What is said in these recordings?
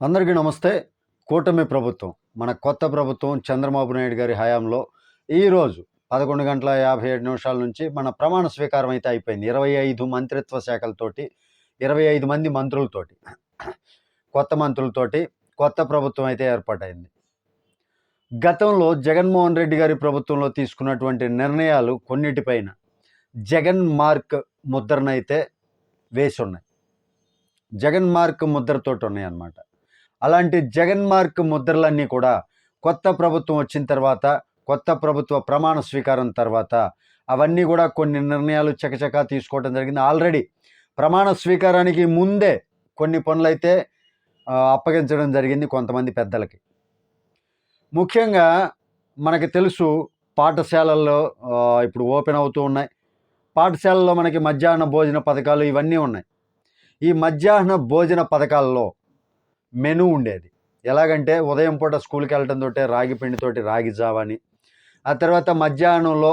అందరికీ నమస్తే. కూటమి ప్రభుత్వం మన కొత్త ప్రభుత్వం చంద్రబాబు నాయుడు గారి హయాంలో ఈరోజు పదకొండు గంటల యాభై ఏడు నిమిషాల నుంచి మన ప్రమాణ స్వీకారం అయితే అయిపోయింది. ఇరవై ఐదు మంత్రిత్వ శాఖలతోటి ఇరవై ఐదు మంది మంత్రులతోటి కొత్త మంత్రులతోటి కొత్త ప్రభుత్వం అయితే ఏర్పాటైంది. గతంలో జగన్మోహన్ రెడ్డి గారి ప్రభుత్వంలో తీసుకున్నటువంటి నిర్ణయాలు కొన్నిటిపైన జగన్ మార్క్ ముద్రనైతే వేసి ఉన్నాయి జగన్ మార్క్ ముద్రతోటి ఉన్నాయి అన్నమాట అలాంటి జగన్మార్క్ ముద్రలన్నీ కూడా కొత్త ప్రభుత్వం వచ్చిన తర్వాత కొత్త ప్రభుత్వ ప్రమాణ స్వీకారం తర్వాత అవన్నీ కూడా కొన్ని నిర్ణయాలు చకచకా తీసుకోవడం జరిగింది. ఆల్రెడీ ప్రమాణ స్వీకారానికి ముందే కొన్ని పనులైతే అప్పగించడం జరిగింది కొంతమంది పెద్దలకి. ముఖ్యంగా మనకి తెలుసు పాఠశాలల్లో ఇప్పుడు ఓపెన్ అవుతూ ఉన్నాయి. పాఠశాలల్లో మనకి మధ్యాహ్న భోజన పథకాలు ఇవన్నీ ఉన్నాయి. ఈ మధ్యాహ్న భోజన పథకాల్లో మెను ఉండేది. ఎలాగంటే ఉదయం పూట స్కూల్కి వెళ్ళటం తోటే రాగి పిండితోటి రాగి జావని ఆ తర్వాత మధ్యాహ్నంలో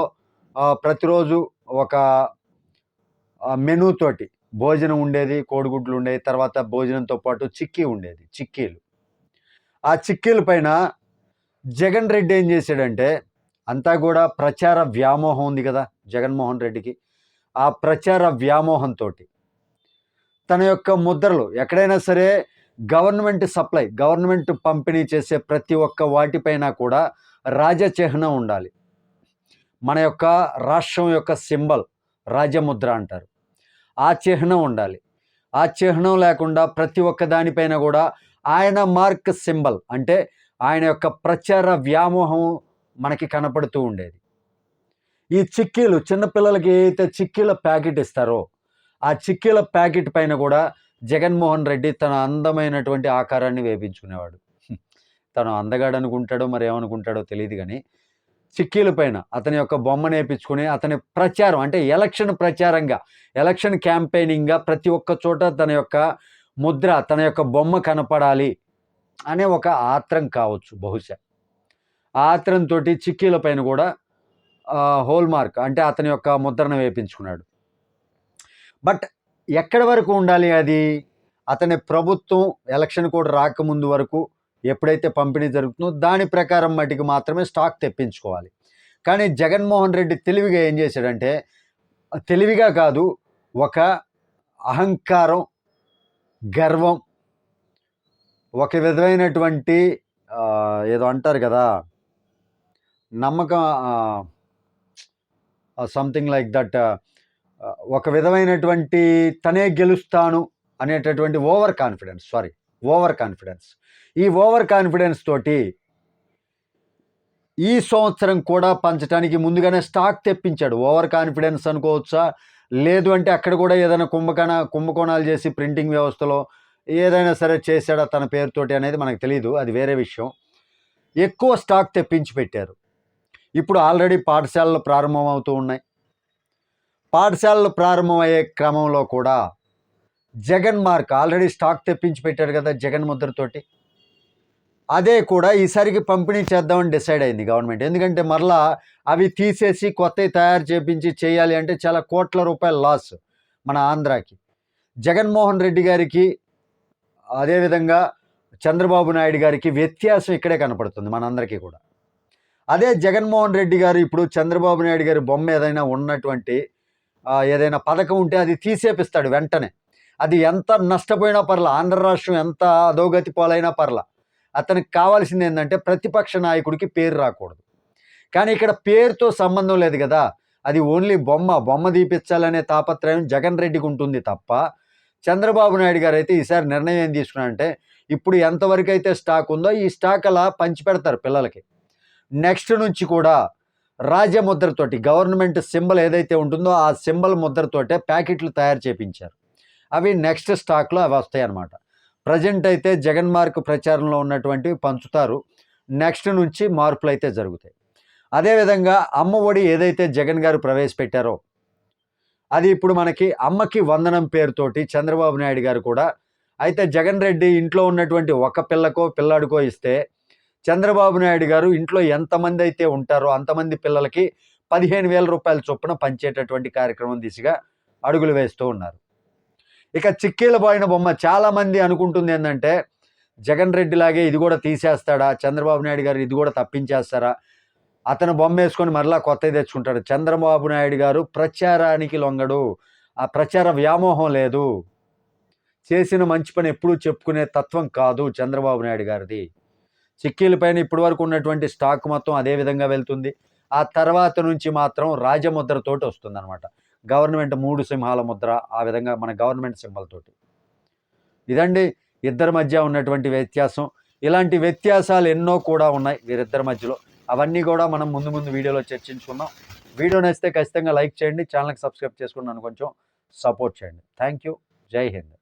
ప్రతిరోజు ఒక ఆ, మెనూ తోటి భోజనం ఉండేది కోడిగుడ్లు ఉండేది తర్వాత భోజనంతో పాటు చిక్కీ ఉండేది చిక్కీలు. ఆ చిక్కీల పైన జగన్ రెడ్డి ఏం చేశాడంటే అంతా కూడా ప్రచార వ్యామోహం ఉంది కదా జగన్మోహన్ రెడ్డికి. ఆ ప్రచార వ్యామోహంతో తన యొక్క ముద్రలు ఎక్కడైనా సరే గవర్నమెంట్ సప్లై గవర్నమెంట్ పంపిణీ చేసే ప్రతి ఒక్క వాటిపైన కూడా రాజచిహ్నం ఉండాలి. మన యొక్క రాష్ట్రం యొక్క సింబల్ రాజముద్ర అంటారు. ఆ చిహ్నం ఉండాలి. ఆ చిహ్నం లేకుండా ప్రతి ఒక్క దానిపైన కూడా ఆయన మార్క్ సింబల్ అంటే ఆయన యొక్క ప్రచార వ్యామోహం మనకి కనపడుతూ ఉండేది. ఈ చిక్కీలు చిన్నపిల్లలకి ఏదైతే చిక్కీల ప్యాకెట్ ఇస్తారో ఆ చిక్కీల ప్యాకెట్ పైన కూడా జగన్మోహన్ రెడ్డి తన అందమైనటువంటి ఆకారాన్ని వేపించుకునేవాడు. తను అందగాడు అనుకుంటాడో మరి ఏమనుకుంటాడో తెలియదు కానీ చిక్కీల పైన అతని యొక్క బొమ్మ నేపించుకుని అతని ప్రచారం అంటే ఎలక్షన్ ప్రచారంగా ఎలక్షన్ క్యాంపెయినింగ్గా ప్రతి ఒక్క చోట తన యొక్క ముద్ర తన యొక్క బొమ్మ కనపడాలి అనే ఒక ఆత్రం కావచ్చు బహుశా. ఆ ఆత్రంతో చిక్కీల పైన కూడా హోల్ మార్క్ అంటే అతని యొక్క ముద్రను వేపించుకున్నాడు. బట్ ఎక్కడి వరకు ఉండాలి అది? అతని ప్రభుత్వం ఎలక్షన్ కూడా రాకముందు వరకు ఎప్పుడైతే పంపిణీ జరుగుతుందో దాని ప్రకారం మటుకు మాత్రమే స్టాక్ తెప్పించుకోవాలి. కానీ జగన్మోహన్ రెడ్డి తెలివిగా ఏం చేశాడంటే తెలివిగా కాదు ఒక అహంకారం గర్వం ఒక విధమైనటువంటి ఏదో అంటారు కదా నమ్మకం సంథింగ్ లైక్ దట్ ఒక విధమైనటువంటి తనే గెలుస్తాను అనేటటువంటి over confidence sorry over confidence. ఈ ఓవర్ కాన్ఫిడెన్స్ తోటి ఈ సంవత్సరం కూడా పంచడానికి ముందుగానే స్టాక్ తెప్పించాడు. ఓవర్ కాన్ఫిడెన్స్ అనుకోవచ్చా? లేదు అంటే అక్కడ కూడా ఏదైనా కుంభకోణ కుంభకోణాలు చేసి ప్రింటింగ్ వ్యవస్థలో ఏదైనా సరే చేశాడా తన పేరుతోటి అనేది మనకు తెలియదు అది వేరే విషయం. ఎక్కువ స్టాక్ తెప్పించి పెట్టారు. ఇప్పుడు ఆల్రెడీ పాఠశాలలు ప్రారంభమవుతూ ఉన్నాయి. పాఠశాలలు ప్రారంభమయ్యే క్రమంలో కూడా జగన్ మార్క్ ఆల్రెడీ స్టాక్ తెప్పించి పెట్టారు కదా జగన్ ముద్రతోటి. అదే కూడా ఈసారికి పంపిణీ చేద్దామని డిసైడ్ అయింది గవర్నమెంట్. ఎందుకంటే మరలా అవి తీసేసి కొత్తవి తయారు చేపించి చేయాలి అంటే చాలా కోట్ల రూపాయల లాస్ మన ఆంధ్రాకి. జగన్మోహన్ రెడ్డి గారికి అదేవిధంగా చంద్రబాబు నాయుడు గారికి వ్యత్యాసం ఇక్కడే కనపడుతుంది మనందరికీ కూడా. అదే జగన్మోహన్ రెడ్డి గారు ఇప్పుడు చంద్రబాబు నాయుడు గారి బొమ్మ ఏదైనా ఉన్నటువంటి ఏదైనా పథకం ఉంటే అది తీసేపిస్తాడు వెంటనే. అది ఎంత నష్టపోయినా పర్లా ఆంధ్ర రాష్ట్రం ఎంత అధోగతి పాలైనా పర్లా అతనికి కావాల్సింది ఏంటంటే ప్రతిపక్ష నాయకుడికి పేరు రాకూడదు. కానీ ఇక్కడ పేరుతో సంబంధం లేదు కదా అది ఓన్లీ బొమ్మ బొమ్మ తీపించాలనే తాపత్రయం జగన్ రెడ్డికి ఉంటుంది తప్ప చంద్రబాబు నాయుడు గారు అయితే ఈసారి నిర్ణయం ఏం తీసుకున్నారంటే ఇప్పుడు ఎంతవరకు అయితే స్టాక్ ఉందో ఈ స్టాక్ అలా పంచి పెడతారు పిల్లలకి. నెక్స్ట్ నుంచి కూడా రాజముద్రతోటి గవర్నమెంట్ సింబల్ ఏదైతే ఉంటుందో ఆ సింబల్ ముద్రతోటే ప్యాకెట్లు తయారు చేపించారు. అవి నెక్స్ట్ స్టాక్లో అవి వస్తాయి అన్నమాట ప్రజెంట్ అయితే జగన్ మార్క్ ప్రచారంలో ఉన్నటువంటివి పంచుతారు. నెక్స్ట్ నుంచి మార్పులు అయితే జరుగుతాయి. అదేవిధంగా అమ్మ ఒడి ఏదైతే జగన్ గారు ప్రవేశపెట్టారో అది ఇప్పుడు మనకి అమ్మకి వందనం పేరుతోటి చంద్రబాబు నాయుడు గారు కూడా అయితే జగన్ రెడ్డి ఇంట్లో ఉన్నటువంటి ఒక పిల్లకో పిల్లాడికో ఇస్తే చంద్రబాబు నాయుడు గారు ఇంట్లో ఎంతమంది అయితే ఉంటారో అంతమంది పిల్లలకి పదిహేను వేల రూపాయల చొప్పున పంచేటటువంటి కార్యక్రమం దిశగా అడుగులు వేస్తూ ఉన్నారు. ఇక చిక్కీల పోయిన బొమ్మ చాలామంది అనుకుంటుంది ఏంటంటే జగన్ రెడ్డి లాగే ఇది కూడా తీసేస్తాడా చంద్రబాబు నాయుడు గారు ఇది కూడా తప్పించేస్తారా? అతను బొమ్మ వేసుకొని మరలా కొత్తది తెచ్చుకుంటాడు. చంద్రబాబు నాయుడు గారు ప్రచారానికి లొంగడు. ఆ ప్రచార వ్యామోహం లేదు. చేసిన మంచి పని ఎప్పుడూ చెప్పుకునే తత్వం కాదు చంద్రబాబు నాయుడు గారిది. చిక్కీల పైన ఇప్పటి వరకు ఉన్నటువంటి స్టాక్ మొత్తం అదే విధంగా వెళ్తుంది. ఆ తర్వాత నుంచి మాత్రం రాజముద్రతోటి వస్తుంది అనమాట గవర్నమెంట్ మూడు సింహాల ముద్ర ఆ విధంగా మన గవర్నమెంట్ సింహాలతోటి తోటి. ఇదండి ఇద్దరి మధ్య ఉన్నటువంటి వ్యత్యాసం. ఇలాంటి వ్యత్యాసాలు ఎన్నో కూడా ఉన్నాయి వీరిద్దరి మధ్యలో. అవన్నీ కూడా మనం ముందు ముందు వీడియోలో చర్చించుకుందాం. వీడియో నచ్చితే ఖచ్చితంగా లైక్ చేయండి. ఛానల్కి సబ్స్క్రైబ్ చేసుకుని నన్ను కొంచెం సపోర్ట్ చేయండి. Thank you. జై హింద్.